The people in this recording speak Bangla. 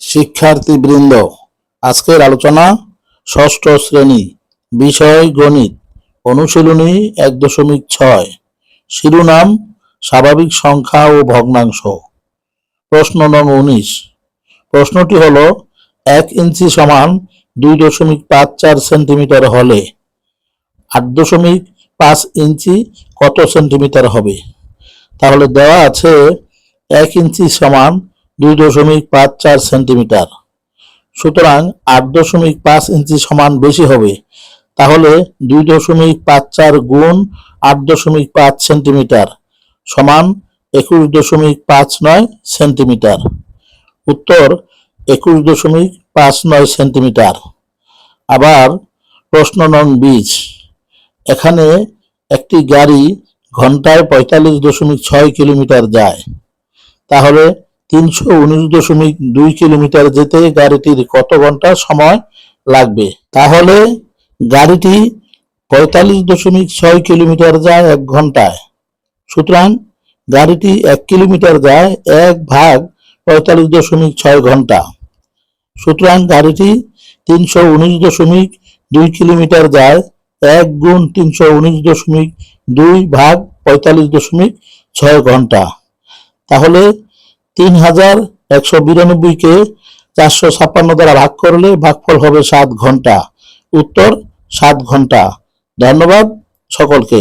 শিক্ষার্থীবৃন্দ, আজকের আলোচনা ষষ্ঠ শ্রেণি, বিষয় গণিত, অনুশীলনী এক দশমিক ছয়, শিরোনাম, স্বাভাবিক সংখ্যা ও ভগ্নাংশ। প্রশ্ন নং উনিশ, প্রশ্নটি হলো, এক ইঞ্চি সমান দুই দশমিক পাঁচ চার সেন্টিমিটার হলে আট দশমিক পাঁচ ইঞ্চি কত সেন্টিমিটার হবে? তাহলে দেওয়া আছে, এক ইঞ্চি সমান দুই দশমিক পাঁচ চার সেন্টিমিটার। সুতরাং আট দশমিক পাঁচ ইঞ্চি সমান বেশি হবে। তাহলে দুই দশমিক পাঁচ চার গুণ আট দশমিক পাঁচ সেন্টিমিটার সমান একুশ দশমিক পাঁচ নয় সেন্টিমিটার। উত্তর একুশ দশমিক পাঁচ নয় সেন্টিমিটার। আবার প্রশ্ন নং বিশ এখানে একটি গাড়ি ঘন্টায় পঁয়তাল্লিশ দশমিক ছয় কিলোমিটার যায়। তাহলে তিনশো উনিশ দশমিক দুই কিলোমিটার যেতে গাড়িটির কত ঘণ্টা সময় লাগবে? তাহলে গাড়িটি পঁয়তাল্লিশ দশমিক ছয় কিলোমিটার যায় এক ঘন্টায়। সুতরাং গাড়িটি এক কিলোমিটার যায় এক ভাগ পঁয়তাল্লিশ দশমিক ছয় ঘণ্টা। সুতরাং গাড়িটি তিনশো উনিশ দশমিক দুই কিলোমিটার যায় এক গুণ তিনশো উনিশ দশমিক দুই ভাগ পঁয়তাল্লিশ দশমিক ছয় ঘণ্টা। তাহলে তিন হাজার একশো বিরানব্বইকে চারশো ছাপ্পান্ন দ্বারা ভাগ করলে ভাগফল হবে সাত ঘণ্টা। উত্তর, সাত ঘণ্টা। ধন্যবাদ সকলকে।